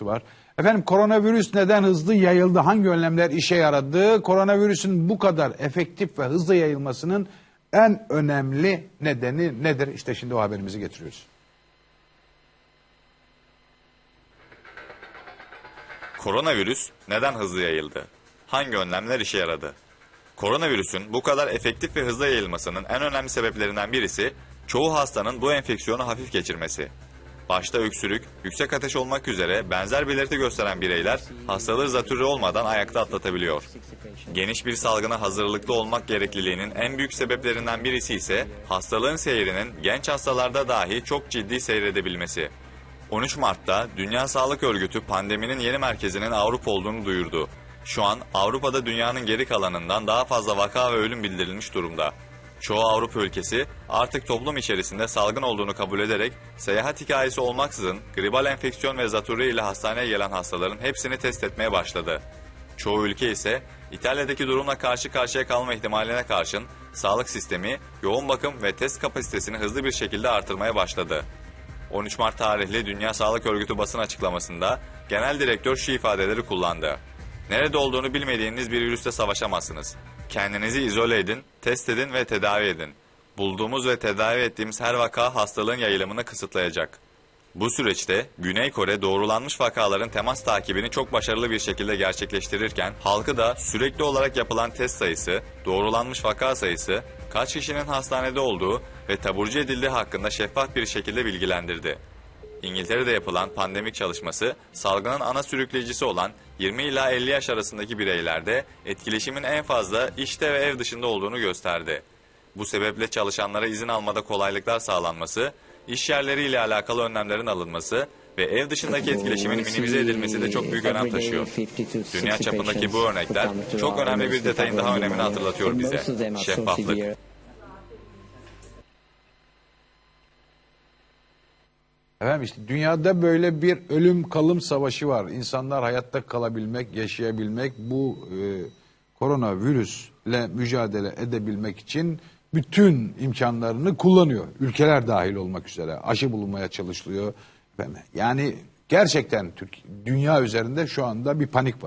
hattı var. Efendim koronavirüs neden hızlı yayıldı? Hangi önlemler işe yaradı? Koronavirüsün bu kadar efektif ve hızlı yayılmasının en önemli nedeni nedir? İşte şimdi o haberimizi getiriyoruz. Koronavirüs neden hızlı yayıldı? Hangi önlemler işe yaradı? Koronavirüsün bu kadar efektif ve hızlı yayılmasının en önemli sebeplerinden birisi çoğu hastanın bu enfeksiyonu hafif geçirmesi. Başta öksürük, yüksek ateş olmak üzere benzer belirti gösteren bireyler hastalığı zatürre olmadan ayakta atlatabiliyor. Geniş bir salgına hazırlıklı olmak gerekliliğinin en büyük sebeplerinden birisi ise hastalığın seyrinin genç hastalarda dahi çok ciddi seyredebilmesi. 13 Mart'ta Dünya Sağlık Örgütü pandeminin yeni merkezinin Avrupa olduğunu duyurdu. Şu an Avrupa'da dünyanın geri kalanından daha fazla vaka ve ölüm bildirilmiş durumda. Çoğu Avrupa ülkesi artık toplum içerisinde salgın olduğunu kabul ederek seyahat hikayesi olmaksızın gribal enfeksiyon ve zatürre ile hastaneye gelen hastaların hepsini test etmeye başladı. Çoğu ülke ise İtalya'daki durumla karşı karşıya kalma ihtimaline karşın sağlık sistemi, yoğun bakım ve test kapasitesini hızlı bir şekilde artırmaya başladı. 13 Mart tarihli Dünya Sağlık Örgütü basın açıklamasında genel direktör şu ifadeleri kullandı. Nerede olduğunu bilmediğiniz bir virüste savaşamazsınız. Kendinizi izole edin, test edin ve tedavi edin. Bulduğumuz ve tedavi ettiğimiz her vaka hastalığın yayılımını kısıtlayacak. Bu süreçte Güney Kore doğrulanmış vakaların temas takibini çok başarılı bir şekilde gerçekleştirirken halkı da sürekli olarak yapılan test sayısı, doğrulanmış vaka sayısı, kaç kişinin hastanede olduğu ve taburcu edildiği hakkında şeffaf bir şekilde bilgilendirdi. İngiltere'de yapılan pandemik çalışması salgının ana sürükleyicisi olan 20 ila 50 yaş arasındaki bireylerde etkileşimin en fazla işte ve ev dışında olduğunu gösterdi. Bu sebeple çalışanlara izin almada kolaylıklar sağlanması, iş yerleriyle alakalı önlemlerin alınması ve ev dışındaki etkileşimin minimize edilmesi de çok büyük önem taşıyor. Dünya çapındaki bu örnekler çok önemli bir detayın daha önemini hatırlatıyor bize. Şeffaflık. Efendim işte dünyada böyle bir ölüm kalım savaşı var. İnsanlar hayatta kalabilmek, yaşayabilmek, bu e, koronavirüsle mücadele edebilmek için bütün imkanlarını kullanıyor. Ülkeler dahil olmak üzere aşı bulunmaya çalışılıyor. Yani gerçekten Türk, dünya üzerinde şu anda bir panik var.